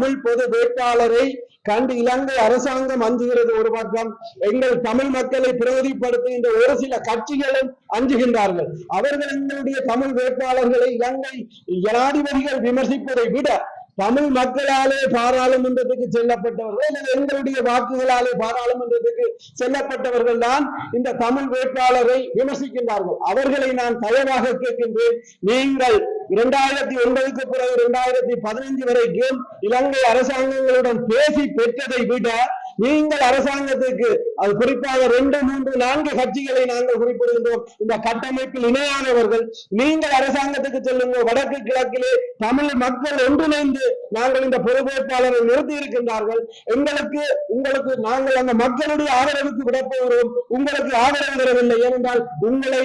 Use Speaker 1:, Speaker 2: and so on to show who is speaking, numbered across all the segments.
Speaker 1: தமிழ் பொது வேட்பாளரை கண்டு இலங்கை அரசாங்கம் அஞ்சுகிறது ஒரு பக்கம் எங்கள் தமிழ் மக்களை பிரதிப்படுத்துகின்ற ஒரு சில கட்சிகளும் அஞ்சுகின்றார்கள். அவர்கள் எங்களுடைய தமிழ் வேட்பாளர்களை இலங்கை ஜனாதிபதிகள் விமர்சிப்பதை விட தமிழ் மக்களாலே பாராளுமன்றத்துக்கு செல்லப்பட்டவர்கள் அல்லது எங்களுடைய வாக்குகளாலே பாராளுமன்றத்துக்கு செல்லப்பட்டவர்கள் தான் இந்த தமிழ் வேட்பாளரை விமர்சிக்கின்றார்கள். அவர்களை நான் தயவாக கேட்கின்றேன் நீங்கள் இரண்டாயிரத்தி ஒன்பதுக்கு பிறகு இரண்டாயிரத்தி பதினைஞ்சு வரைக்கும் இலங்கை அரசாங்கங்களுடன் பேசி பெற்றதை விட நீங்கள் அரசாங்கத்துக்கு அது குறிப்பாக ரெண்டு மூன்று நான்கு கட்சிகளை நாங்கள் குறிப்பிடுகின்றோம். இந்த கட்டமைப்பில் இணையானவர்கள் நீங்கள் அரசாங்கத்துக்கு செல்லுங்க வடக்கு கிழக்கிலே தமிழ் மக்கள் ஒன்றிணைந்து நாங்கள் இந்த பொறுப்பேற்பாளரை நிறுத்தி இருக்கின்றார்கள். எங்களுக்கு உங்களுக்கு நாங்கள் அந்த மக்களுடைய ஆதரவுக்கு விடப்போகிறோம் உங்களுக்கு ஆதரவு தரவில்லை. ஏனென்றால் உங்களை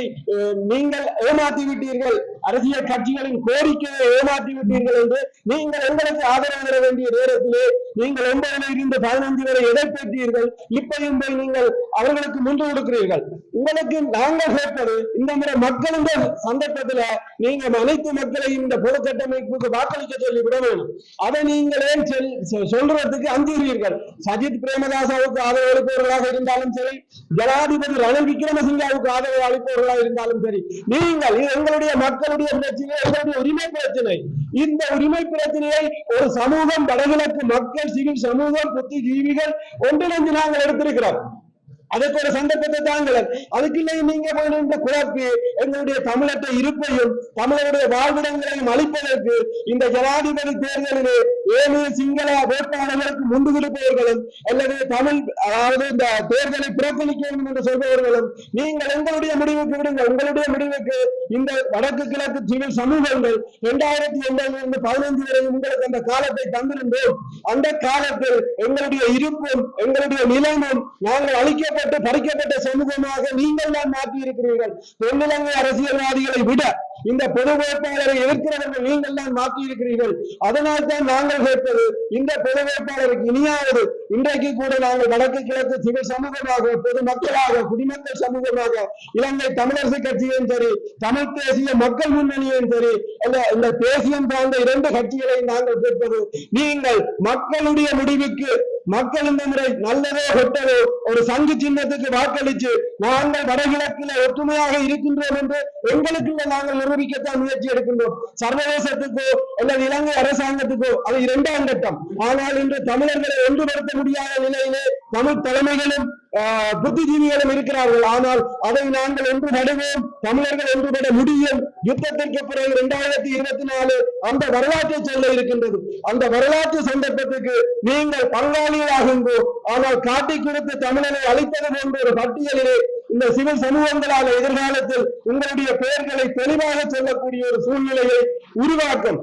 Speaker 1: நீங்கள் ஏமாத்தி விட்டீர்கள் அரசியல் கட்சிகளின் கோரிக்கையை ஏமாற்றி விட்டீர்கள் என்று நீங்கள் எங்களுக்கு ஆதரவு தர வேண்டிய நேரத்திலே நீங்கள் ஒன்பதுல இருந்து பதினைந்து வரை எதை பெற்றீர்கள்? இப்பையும் போய் நீங்கள் அவர்களுக்கு முன்று கொடுக்கிறீர்கள். உங்களுக்கு நாங்கள் கேட்பது இந்த முறை மக்களுடைய சந்தர்ப்பத்துல நீங்க அனைத்து மக்களையும் இந்த பொது கட்டமைப்புக்கு வாக்களிக்க சொல்லி விட வேணும் அதை நீங்களே செல் சொல்றதுக்கு அஞ்சுகிறீர்கள்? சஜித் பிரேமதாசாவுக்கு ஆதரவு அளிப்பவர்களாக இருந்தாலும் சரி ஜனாதிபதி ரணில் விக்ரமசிங்காவுக்கு ஆதரவு அளிப்பவர்களாக இருந்தாலும் சரி நீங்கள் எங்களுடைய மக்கள் மக்களுடைய பிரச்சனை எங்களுடைய உரிமை பிரச்சனை. இந்த உரிமை பிரச்சனையை ஒரு சமூகம் வடகிழக்கு மக்கள் சிவில் சமூகம் புத்திஜீவிகள் ஒன்றிணைந்து நாங்கள் எடுத்திருக்கிறோம். அதுக்கு ஒரு சந்தர்ப்பத்தை தாங்கள். அதுக்கு இல்லை நீங்க போய் இந்த குழப்பி எங்களுடைய தமிழற்ற இருப்பையும் தமிழருடைய வாழ்விடங்களையும் அளிப்பதற்கு இந்த ஜனாதிபதி தேர்தலிலே ஏழு சிங்கள வேட்பாளர்களுக்கு முண்டு கொடுப்பவர்களும் அல்லது தமிழ் அதாவது இந்த தேர்தலை புறக்கணிக்க வேண்டும் என்று சொல்பவர்களும் நீங்கள் எங்களுடைய முடிவுக்கு விடுங்க உங்களுடைய முடிவுக்கு இந்த வடக்கு கிழக்கு சிவில் சமூகங்கள் இரண்டாயிரத்தி ஒன்பதுல இருந்து பதினைந்து வரை உங்களுக்கு அந்த காலத்தை தந்திருந்தோம். அந்த காலத்தில் எங்களுடைய இருப்பும் எங்களுடைய நிலைமும் நாங்கள் அழிக்கப்பட்டு பறிக்கப்பட்ட சமூகமாக நீங்கள் தான் மாற்றி இருக்கிறீர்கள் தென்னிலங்கை அரசியல்வாதிகளை விட இந்த பொது வேட்பாளரை எதிர்க்கிறவர்கள் நீங்கள் தான் மாற்றி இருக்கிறீர்கள் அதனால் தான் நாங்கள் கேட்பது இந்த பொது வேட்பாளருக்கு இனியாவது இன்றைக்கு கூட நாங்கள் வடக்கு கிழக்கு சிவில் சமூகமாக பொதுமக்களாக குடிமக்கள் சமூகமாக இலங்கை தமிழரசு கட்சியும் சரி தமிழ் தேசிய மக்கள் முன்னணியும் சரி அல்ல இந்த தேசியம் சார்ந்த இரண்டு கட்சிகளை நாங்கள் கேட்பது நீங்கள் மக்களுடைய முடிவுக்கு மக்கள் இந்த முறை நல்லதோ கெட்டதோ ஒரு சங்கு சின்னத்துக்கு வாக்களித்து நாங்கள் வடகிழக்கில் ஒற்றுமையாக இருக்கின்றோம் என்று எங்களுக்குள்ள நாங்கள் நிரூபிக்கத்தான் முயற்சி எடுக்கின்றோம். சர்வதேசத்துக்கோ அல்லது இலங்கை அரசாங்கத்துக்கோ அது இரண்டாம் கட்டம். ஆனால் இன்று தமிழர்களை ஒன்றுபடுத்த முடியாத நிலையிலே தமிழ் தலைமைகளும் ஆஹ், புத்திஜீவிகளும் இருக்கிறார்கள். ஆனால் அதை நாங்கள் ஒன்று நடுவோம். தமிழர்கள் ஒன்றுபட முடியும். யுத்தத்திற்கு பிறகு இரண்டாயிரத்தி இருபத்தி நாலு அந்த வரலாற்றை சொல்ல இருக்கின்றது. அந்த வரலாற்று சந்தர்ப்பத்துக்கு நீங்கள் பங்காளியாகுங்கோ ஆனால் காட்டி கொடுத்து தமிழனை அழித்தது போன்ற ஒரு பட்டியலிலே இந்த சிவில் சமூகங்களான எதிர்காலத்தில் உங்களுடைய பெயர்களை தெளிவாக சொல்லக்கூடிய ஒரு சூழ்நிலையை உருவாக்கும்.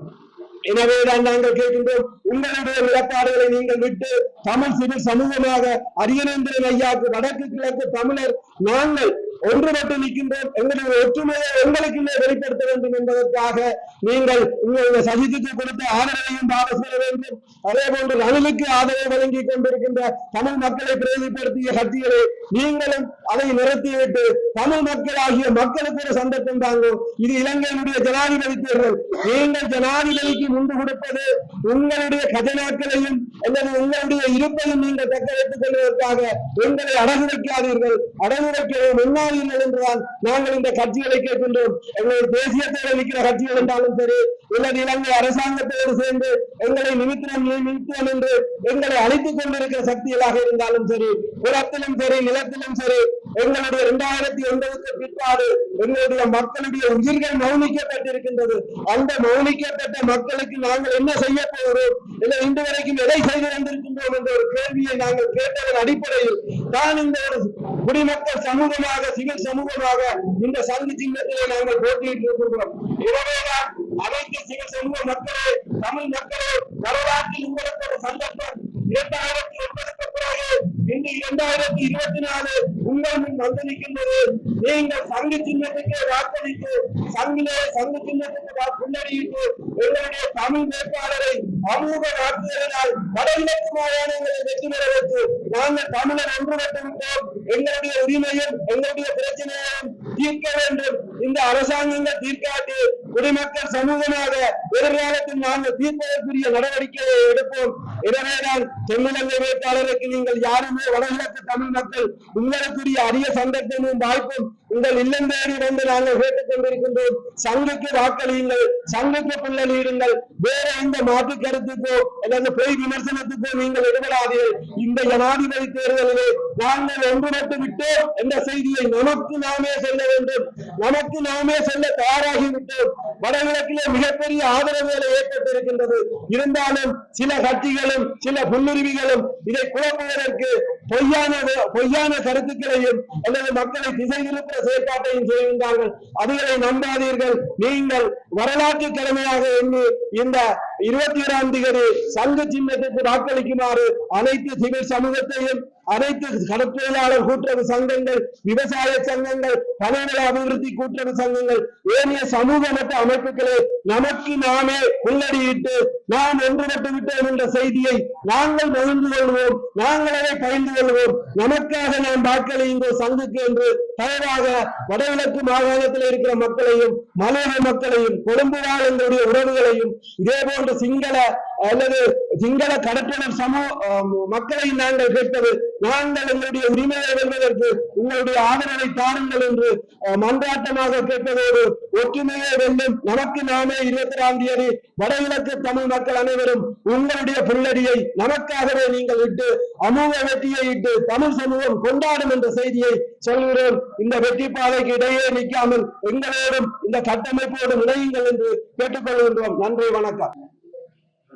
Speaker 1: எனவேதான் நாங்கள் கேட்கின்றோம். உங்களுடைய நிலப்பாடுகளை நீங்கள் விட்டு தமிழ் சிவில் சமூகமாக அரியநேந்திரன் ஐயாக்கு வடக்கு கிழக்கு தமிழர் நாங்கள் ஒன்றுபட்டு நிற்கின்றோம். எங்களுடைய ஒற்றுமையை எங்களுக்குள்ளே வெளிப்படுத்த வேண்டும் என்பதற்காக நீங்கள் உங்களுடைய சஜித்துக்கு கொடுத்த ஆதரவையும் வாபஸ் பெற வேண்டும். அதே போன்று ரணிலுக்கு ஆதரவை வழங்கி கொண்டிருக்கின்ற தமிழ் மக்களை பிரதிப்படுத்திய சக்திகளை நீங்களும் அதை நிறுத்திவிட்டு தமிழ் மக்களாகிய மக்களுக்கு ஒரு சந்தர்ப்பம் தாங்கும். இது இலங்கையினுடைய ஜனாதிபதி தேர்தல். நீங்கள் ஜனாதிபதிக்கு முன்பு கொடுப்பது உங்களுடைய கஜனாக்களையும் அல்லது உங்களுடைய இருப்பையும் நீங்கள் தக்க வைத்துக் கொள்வதற்காக எங்களை அடகு வைக்காதீர்கள். அடகு வைக்கவே முன்னாதீர்கள் என்றுதான் நாங்கள் இந்த கட்சிகளை கேட்கின்றோம். எங்களுடைய தேசியத்தோடு நிற்கிற கட்சிகள் என்றாலும் சரி அல்லது இலங்கை அரசாங்கத்தோடு சேர்ந்து எங்களை நிமித்திரம் நிமித்தம் என்று எங்களை அழைத்துக் கொண்டிருக்கிற சக்திகளாக இருந்தாலும் சரி புறத்திலும் சரி நிலத்திலும் சரி எங்களுடைய இரண்டாயிரத்தி ஒன்பதுக்கு பிற்பாடு எங்களுடைய மக்களுடைய உயிர்கள் மௌனிக்கப்பட்டிருக்கின்றது. அந்த மௌனிக்கப்பட்ட மக்களுக்கு நாங்கள் என்ன செய்ய போகிறோம்? இல்லை இன்று வரைக்கும் எதை செய்து வந்திருக்கின்றோம் என்ற ஒரு கேள்வியை நாங்கள் கேட்டதன் அடிப்படையில் தான் இந்த ஒரு குடிமக்கள் சமூகமாக சிவில் சமூகமாக இந்த சந்தி சின்னத்திலே நாங்கள் போட்டியிட்டு இருக்கின்றோம் எனவேதான் அனைத்து சிவில் சமூக மக்களே தமிழ் மக்களே வரலாற்றில் உங்களுக்கு ஒரு சந்தர்ப்பம். இரண்டாயிரத்தி ஒன்பதுக்கு பிறகு இன்று இரண்டாயிரத்தி இருபத்தி நாலு உங்கள் முன் வந்து நிற்கின்றது நீங்கள் சங்கு சின்னத்துக்கு வாக்களித்து சங்கிலே சங்கு சின்னத்துக்கு எங்களுடைய தமிழ் வேட்பாளரை அமூக வாக்குகளினால் மாகாணங்களை வெற்றி பெற வைத்து நாங்கள் தமிழர் ஒன்றுபட்டு விட்டோம் எங்களுடைய உரிமையும் எங்களுடைய தீர்க்க வேண்டும். இந்த அரசாங்கங்கள் தீர்க்காட்டி குடிமக்கள் சமூகமாக எதிர்காலத்தில் நாங்கள் தீர்ப்பதற்குரிய நடவடிக்கையை எடுப்போம். எனவேதான் தென்னிலங்கை வேட்பாளருக்கு நீங்கள் யாருமே வடகிழக்கு தமிழ் மக்கள் உங்களுக்குரிய அரிய சந்தர்ப்பமும் வாய்ப்பும் உங்கள் இல்லம் தேடி வந்து நாங்கள் கேட்டுக் கொண்டிருக்கின்றோம் சங்குக்கு வாக்களியுங்கள். சங்குக்கு பிள்ளலிடுங்கள் வேற எந்த மாற்று கருத்துக்கோ அல்லது பொய் விமர்சனத்துக்கோ நீங்கள் எடுபடாதீர்கள். இந்த ஜனாதிபதி தேர்தலிலே நாங்கள் ஒன்றுபட்டு விட்டோம் என்ற செய்தியை நமக்கு நாமே சொல்ல வேண்டும். நமக்கு நாமே சொல்ல தயாராகி விட்டோம். வடகிழக்கிலே மிகப்பெரிய ஆதரவுகளை ஏற்பட்டிருக்கின்றது. இருந்தாலும் சில கட்சிகளும் சில புல்லுருவிகளும் இதை குழப்புவதற்கு பொய்யான பொய்யான கருத்துக்களையும் அல்லது மக்களை திசை திருப்ப செயற்பாட்டையும் செய்கின்றார்கள். அதுகளை நம்பாதீர்கள். நீங்கள் வரலாற்று கடமையாக எண்ணி இந்த இருபத்தி ஏழாம் தேதி சங்க சின்னத்திற்கு வாக்களிக்குமாறு அனைத்து சிவில் சமூகத்தையும் அனைத்து கடற்தொழிலாளர் கூட்டுறவு சங்கங்கள் விவசாய சங்கங்கள் பணிநில அபிவிருத்தி கூட்டுறவு சங்கங்கள் ஏனைய சமூக மற்ற அமைப்புகளை நமக்கு நாமே உள்ளடியிட்டு நாம் ஒன்றுபட்டு விட்டோம் என்ற செய்தியை நாங்கள் மகிழ்ந்து கொள்வோம் நாங்கள் அதை பகிர்ந்து கொள்வோம். நமக்காக நாம் வாக்களியுங்கள் சங்குக்கு என்று தயவாக வடகிழக்கு மாகாணத்தில் இருக்கிற மக்களையும் மலையக மக்களையும் கொழும்பு வாழ் எங்களுடைய உறவுகளையும் இதே போன்ற சிங்கள அல்லது சிங்கள கடற்றொடர் சமூக மக்களை நாங்கள் கேட்பது நாங்கள் எங்களுடைய உரிமையை வெல்வதற்கு உங்களுடைய ஆதரவை தாருங்கள் என்று மன்றாட்டமாக கேட்பதோடு ஒற்றுமையை வெல்லும் நமக்கு நாமே இருபத்தி ஆறாம் தேதி வடகிழக்கு தமிழ் மக்கள் அனைவரும் உங்களுடைய புல்லடியை நமக்காகவே நீங்கள் இட்டு அமூக வெற்றியை இட்டு தமிழ் சமூகம் கொண்டாடும் என்ற செய்தியை சொல்கிறோம். இந்த வெற்றி பாதைக்கு இடையே நிற்காமல் எங்களோடும் இந்த கட்டமைப்போடும் இணையுங்கள் என்று கேட்டுக்கொள்கின்றோம். நன்றி வணக்கம்.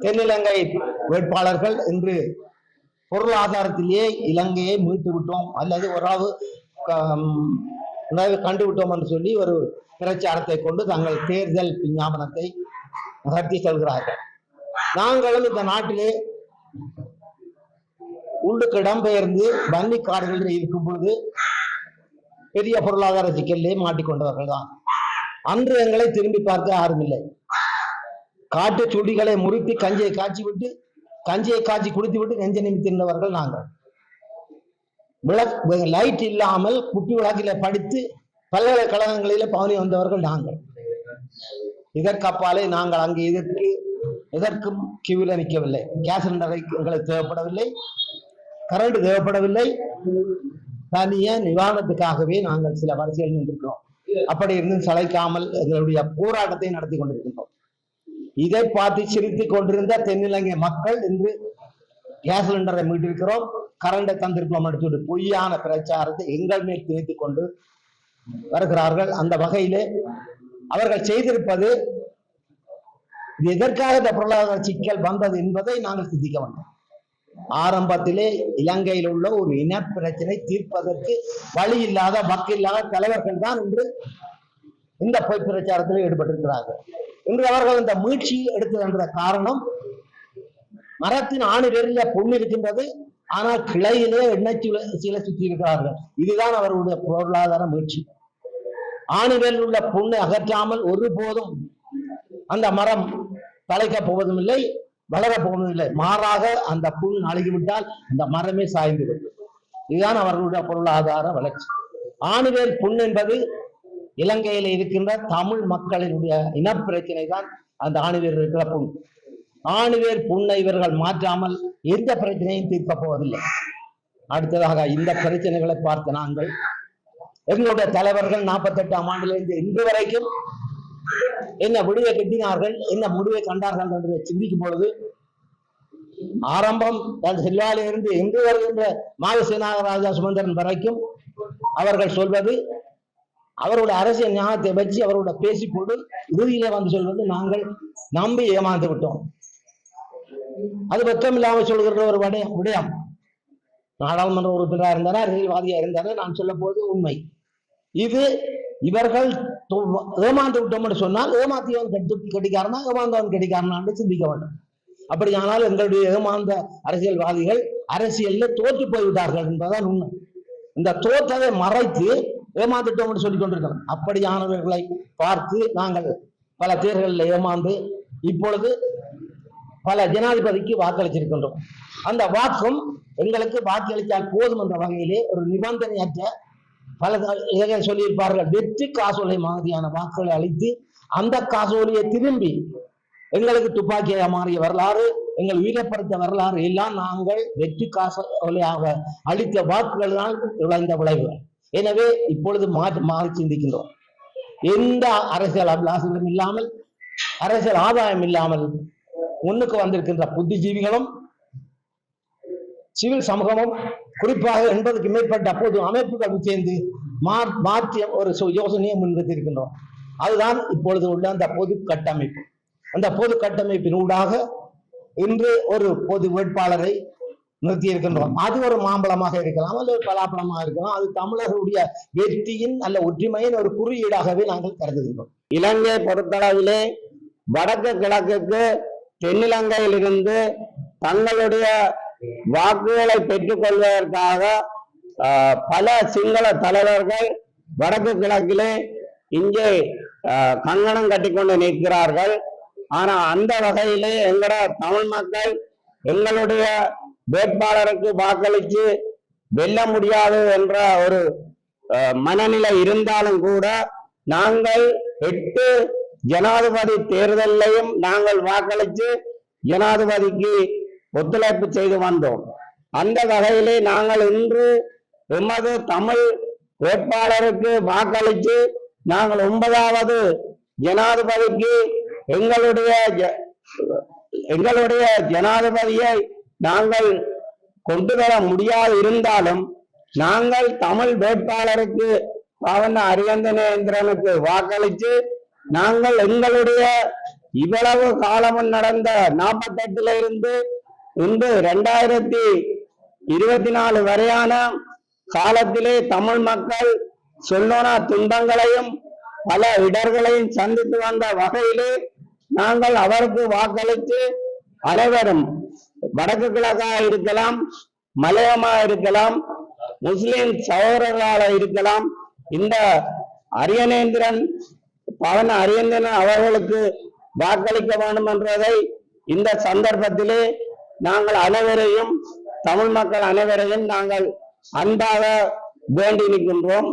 Speaker 2: தென்னிலங்கை வேட்பாளர்கள் இன்று பொருளாதாரத்திலேயே இலங்கையை மீட்டு விட்டோம் அல்லது ஓரளவு க- கண்டு என்று சொல்லி ஒரு பிரச்சாரத்தை கொண்டு தங்கள் தேர்தல் விஞ்ஞாபனத்தை நகர்த்தி செல்கிறார்கள். நாங்களும் இந்த நாட்டிலே உள்ளுக்கு இடம்பெயர்ந்து வன்னி காடுகளில் இருக்கும் பொழுது பெரிய பொருளாதார சிக்கலிலே மாட்டிக்கொண்டவர்கள் தான் அன்று எங்களை திரும்பி பார்க்க யாரும் இல்லை. காட்டு சுடிகளை முறித்து கஞ்சியை காய்ச்சி விட்டு கஞ்சியை காய்ச்சி குடித்து விட்டு நெஞ்ச நிமித்திருந்தவர்கள் நாங்கள். விளக் லைட் இல்லாமல் குட்டி விளக்கில படித்து பல்கலைக்கழகங்களில பவனி வந்தவர்கள் நாங்கள். இதற்கப்பாலே நாங்கள் அங்கு இதற்கு எதற்கும் கியூல நிற்கவில்லை. கேஸ் சிலிண்டரை எங்களுக்கு தேவைப்படவில்லை. கரண்ட் தேவைப்படவில்லை. தனிய நிவாரணத்துக்காகவே நாங்கள் சில வரிசையில் நின்றிருக்கிறோம்? அப்படி இருந்தும் சளைக்காமல் எங்களுடைய போராட்டத்தை நடத்தி கொண்டிருக்கின்றோம். இதை பார்த்து சிரித்து கொண்டிருந்த தென்னிலங்கை மக்கள் இன்று கேஸ் சிலிண்டரை மீட்டிருக்கிறோம். கரண்டை தந்திருக்கிறோம் என்று பொய்யான பிரச்சாரத்தை எங்கள் மேல் திணித்து கொண்டு வருகிறார்கள். அந்த வகையிலே அவர்கள் செய்திருப்பது இது எதற்காக இந்த பொருளாதார சிக்கல் வந்தது என்பதை நாங்கள் சிந்திக்க வேண்டும். ஆரம்பத்திலே இலங்கையில் உள்ள ஒரு இன பிரச்சனை தீர்ப்பதற்கு வழி இல்லாத வக்கில்லாத தலைவர்கள் தான் இன்று இந்த பொய் பிரச்சாரத்தில் ஈடுபட்டிருக்கிறார்கள். என்று அவர்கள் இந்த மீட்சி எடுத்தது என்ற காரணம் மரத்தின் ஆணி பொண்ணு இருக்கின்றது ஆனால் கிளையிலே எண்ணெய் சில சுற்றி இருக்கிறார்கள் இதுதான் அவர்களுடைய பொருளாதார மீட்சி. ஆணிவேரில் உள்ள புண்ணை அகற்றாமல் ஒருபோதும் அந்த மரம் தலைக்கப் போவதும் இல்லை வளரப் போவதும் இல்லை மாறாக அந்த புல் அழுகிவிட்டால் அந்த மரமே சாய்ந்து விடும். இதுதான் அவர்களுடைய பொருளாதார வளர்ச்சி. ஆணிவேர் புண் என்பது இலங்கையில இருக்கின்ற தமிழ் மக்களினுடைய இனப்பிரச்சனை தான் அந்த ஆணிவேர் இருக்கிற புண் ஆணிவேர் புண்ணை இவர்கள் மாற்றாமல் எந்த பிரச்சனையும் தீர்க்க போவதில்லை. அடுத்ததாக இந்த பிரச்சனைகளை பார்த்த நாங்கள் எங்களுடைய தலைவர்கள் நாற்பத்தி எட்டாம் ஆண்டிலிருந்து இன்று வரைக்கும் என்ன விடுவை கட்டினார்கள் என்ன முடிவை கண்டார்கள் என்று சிந்திக்கும் பொழுது ஆரம்பம் தன் இன்று வருகின்ற மாதசேனாகராஜா சுமந்திரன் வரைக்கும் அவர்கள் சொல்வது அவரோட அரசியல் ஞானத்தை வச்சு அவரோட பேசிக்கொண்டு இறுதியில வந்து சொல்வது நாங்கள் நம்பி ஏமாந்து விட்டோம். அது வெக்கம் இல்லாம சொல்கிற ஒரு விடயம் விடயம். நாடாளுமன்ற உறுப்பினராக இருந்தாரா அரசியல்வாதியா இருந்தாரா நான் சொல்ல போது உண்மை. இது இவர்கள் ஏமாந்து விட்டோம்னு சொன்னால் ஏமாத்தியவன் கட்டு கட்டிக்காரனா ஏமாந்தவன் கெட்டிக்காரனான்னு சிந்திக்க வேண்டும். அப்படியானால் எங்களுடைய ஏமாந்த அரசியல்வாதிகள் அரசியல்ல தோற்று போய்விட்டார்கள் என்பதுதான் உண்மை. இந்த தோற்றதை மறைத்து ஏமாந்துட்டோம் என்று சொல்லிக் கொண்டிருக்கிறோம். அப்படியானவர்களை பார்த்து நாங்கள் பல தேர்தலில் ஏமாந்து இப்பொழுது பல ஜனாதிபதிக்கு வாக்களிச்சிருக்கின்றோம். அந்த வாக்கும் எங்களுக்கு வாக்களித்தால் போதும் என்ற வகையிலே ஒரு நிபந்தனையற்ற பல சொல்லியிருப்பார்கள். வெற்றி காசோலை மாதிரியான வாக்குகளை அளித்து அந்த காசோலையை திரும்பி எங்களுக்கு துப்பாக்கியாக மாறிய வரலாறு எங்கள் உயிரப்படுத்த வரலாறு எல்லாம் நாங்கள் வெற்றி காசோலையாக அளித்த வாக்குகள் தான் விளைந்த விளைவுகள். எனவே இப்பொழுது மாற்றி மாறி சிந்திக்கின்றோம். எந்த அரசியல் அபிலாசங்களும் இல்லாமல் அரசியல் ஆதாயம் இல்லாமல் முன்னுக்கு வந்திருக்கின்ற புத்திஜீவிகளும் சிவில் சமூகமும் குறிப்பாக எண்பதுக்கு மேற்பட்ட அப்போது அமைப்புகள் சேர்ந்து மா- மாற்றிய ஒரு யோசனையை முன்வைத்திருக்கின்றோம். அதுதான் இப்பொழுது உள்ள அந்த பொது கட்டமைப்பு. அந்த பொது கட்டமைப்பின் ஊடாக இன்று ஒரு பொது வேட்பாளரை நிறுத்தி இருக்கின்றோம் அது ஒரு மாம்பழமாக இருக்கலாம் அல்லது பலாப்பழமாக இருக்கலாம். அது தமிழர்களுடைய வெற்றியின் அல்ல ஒற்றுமையின் ஒரு குறியீடாகவே நாங்கள் கருதுகின்றோம்.
Speaker 3: இலங்கை பொறுத்தளவிலே வடக்கு கிழக்குக்கு தென்னிலங்கையிலிருந்து தங்களுடைய வாக்குகளை பெற்றுக் கொள்வதற்காக ஆஹ், பல சிங்கள தலைவர்கள் வடக்கு கிழக்கிலே இங்கே ஆஹ், கங்கணம் கட்டிக்கொண்டு நிற்கிறார்கள். ஆனா அந்த வகையிலே எங்கட தமிழ் மக்கள் எங்களுடைய வேட்பாளருக்கு வாக்களித்து வெல்ல முடியாது என்ற ஒரு மனநிலை இருந்தாலும் கூட நாங்கள் எட்டு ஜனாதிபதி தேர்தலையும் நாங்கள் வாக்களித்து ஜனாதிபதிக்கு ஒத்துழைப்பு செய்து வந்தோம். அந்த வகையிலே நாங்கள் இன்று எமது தமிழ் வேட்பாளருக்கு வாக்களித்து நாங்கள் ஒன்பதாவது ஜனாதிபதிக்கு எங்களுடைய ஜ- எங்களுடைய ஜனாதிபதியை நாங்கள் கொண்டு வர முடியாது இருந்தாலும் நாங்கள் தமிழ் வேட்பாளருக்கு பாவன அரியந்தனேந்திரனுக்கு வாக்களித்து நாங்கள் எங்களுடைய இவ்வளவு காலமும் நடந்த நாற்பத்தெட்டுல இருந்து இன்று ரெண்டாயிரத்தி இருபத்தி நாலு வரையான காலத்திலே தமிழ் மக்கள் சொல்லோனா துன்பங்களையும் பல இடர்களையும் சந்தித்து வந்த வகையிலே நாங்கள் அவருக்கு வாக்களித்து அனைவரும் வடக்கு கிழக்கா இருக்கலாம் மலையமா இருக்கலாம் முஸ்லிம் சகோதரர்களாக இருக்கலாம். இந்த அரியநேந்திரன் பவன அரியந்திரன் அவர்களுக்கு வாக்களிக்க வேண்டும் என்றதை இந்த சந்தர்ப்பத்திலே நாங்கள் அனைவரையும் தமிழ் மக்கள் அனைவரையும் நாங்கள் அன்பாக வேண்டி நிற்கின்றோம்.